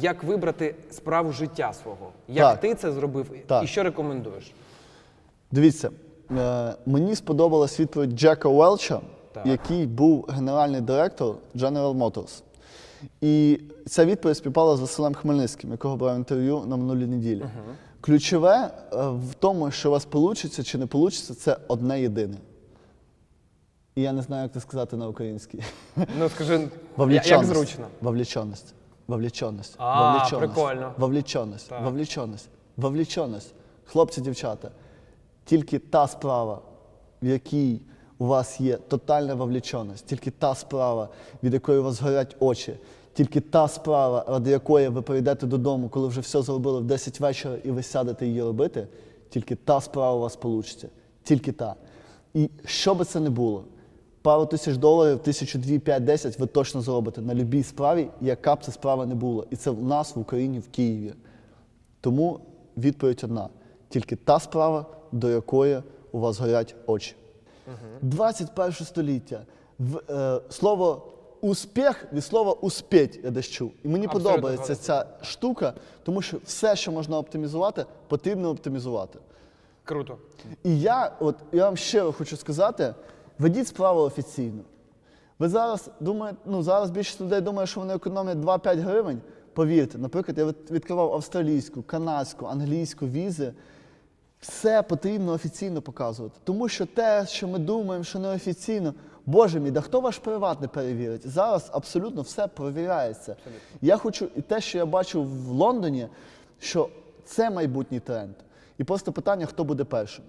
як вибрати справу життя свого. Як Так. ти це зробив Так. і що рекомендуєш? Дивіться, е, мені сподобалась відповідь Джека Уелча, Так. який був генеральний директор General Motors. І ця відповідь співпала з Василем Хмельницьким, якого брав інтерв'ю на минулій неділі. Ключове е, в тому, що у вас вийде чи не вийде, це одне єдине. І я не знаю, як це сказати на українській. Ну скажи, я- як Вовлеченность. зручно. Вовлеченность. Вовлеченность. А, Вовлеченность. прикольно. Вовлеченность. Так. Вовлеченность. Вовлеченность. Хлопці, дівчата, тільки та справа, в якій у вас є тотальна вовлеченість, тільки та справа, від якої у вас горять очі, тільки та справа, ради якої ви прийдете додому, коли вже все зробили в 10 вечора і ви сядете її робити, тільки та справа у вас вийде. Тільки та. І що би це не було, пару тисяч доларів, тисячу дві, п'ять, десять ви точно зробите на будь-якій справі, яка б це справа не була. І це в нас в Україні, в Києві. Тому відповідь одна: тільки та справа, до якої у вас горять очі. 21 століття. В, е, слово успіх від слова успіть я десь чув. І мені Абсолютно подобається ця штука, тому що все, що можна оптимізувати, потрібно оптимізувати. Круто. І я, от я вам щиро хочу сказати: ведіть справу офіційно. Ви зараз думаєте, ну зараз більшість людей думає, що вони економлять 2-5 гривень. Повірте, наприклад, я відкривав австралійську, канадську, англійську візи. Все потрібно офіційно показувати. Тому що те, що ми думаємо, що неофіційно, Боже мій, да хто ваш приватний перевірить? Зараз абсолютно все перевіряється. Я хочу, і те, що я бачу в Лондоні, що це майбутній тренд. І просто питання, хто буде першим.